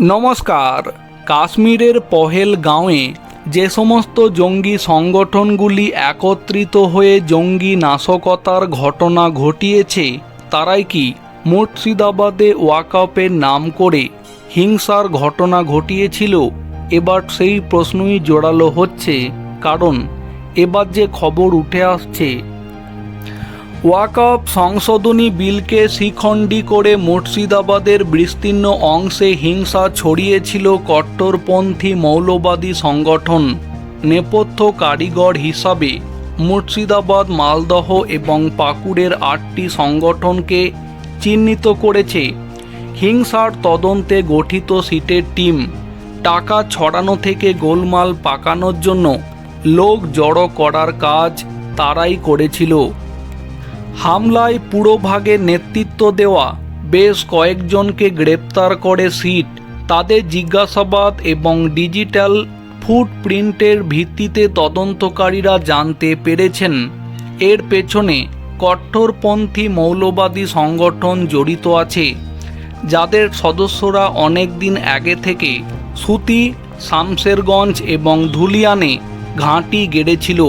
নমস্কার। কাশ্মীরের পহেল গাঁওয়ে যে সমস্ত জঙ্গি সংগঠনগুলি একত্রিত হয়ে জঙ্গি নাশকতার ঘটনা ঘটিয়েছে, তারাই কি মুর্শিদাবাদে ওয়াকাপের নাম করে হিংসার ঘটনা ঘটিয়েছিল? এবার সেই প্রশ্নই জোরালো হচ্ছে। কারণ, এবার যে খবর উঠে আসছে ওয়াকফ সংশোধনী বিলকে শিখণ্ডী করে মুর্শিদাবাদের বিস্তীর্ণ অংশে হিংসা ছড়িয়েছিল কট্টরপন্থী মৌলবাদী সংগঠন, নেপথ্য কারিগর হিসাবে। মুর্শিদাবাদ, মালদহ এবং পাকুড়ের আটটি সংগঠনকে চিহ্নিত করেছে। হিংসার তদন্তে গঠিত সিটের টিম, টাকা ছড়ানো থেকে গোলমাল পাকানোর জন্য লোক জড়ো করার কাজ তারাই করেছিল। হামলায় পুরোভাগে নেতৃত্ব দেওয়া বেশ কয়েকজনকে গ্রেপ্তার করে সিট, তাদের জিজ্ঞাসাবাদ এবং ডিজিটাল ফুটপ্রিন্টের ভিত্তিতে তদন্তকারীরা জানতে পেরেছেন। এর পেছনে কট্টরপন্থী মৌলবাদী সংগঠন জড়িত আছে, যাদের সদস্যরা অনেক দিন আগে থেকে সুতি, শামশেরগঞ্জ এবং ধুলিয়ানে ঘাঁটি গেড়েছিল।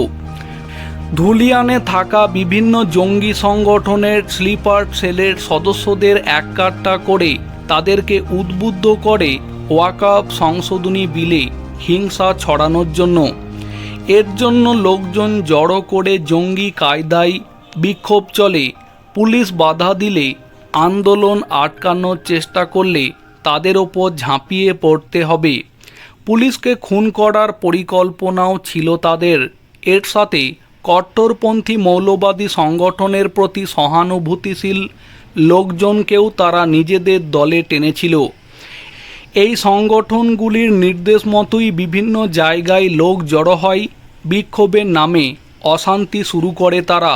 ধুলিয়ানে থাকা বিভিন্ন জঙ্গি সংগঠনের স্লিপার সেলের সদস্যদের এককাট্টা করে তাদেরকে উদ্বুদ্ধ করে ওয়াকাপ সংশোধনী বিলে হিংসা ছড়ানোর জন্য। এর জন্য লোকজন জড়ো করে জঙ্গি কায়দায় বিক্ষোভ চলে। পুলিশ বাধা দিলে আন্দোলন আটকানোর চেষ্টা করলে তাদের ওপর ঝাঁপিয়ে পড়তে হবে। পুলিশকে খুন করার পরিকল্পনাও ছিল তাদের। এর সাথে কট্টরপন্থী মৌলবাদী সংগঠনের প্রতি সহানুভূতিশীল লোকজনকেও তারা নিজেদের দলে টেনেছিল। এই সংগঠনগুলির নির্দেশ মতোই বিভিন্ন জায়গায় লোক জড়ো হয়, বিক্ষোভের নামে অশান্তি শুরু করে তারা।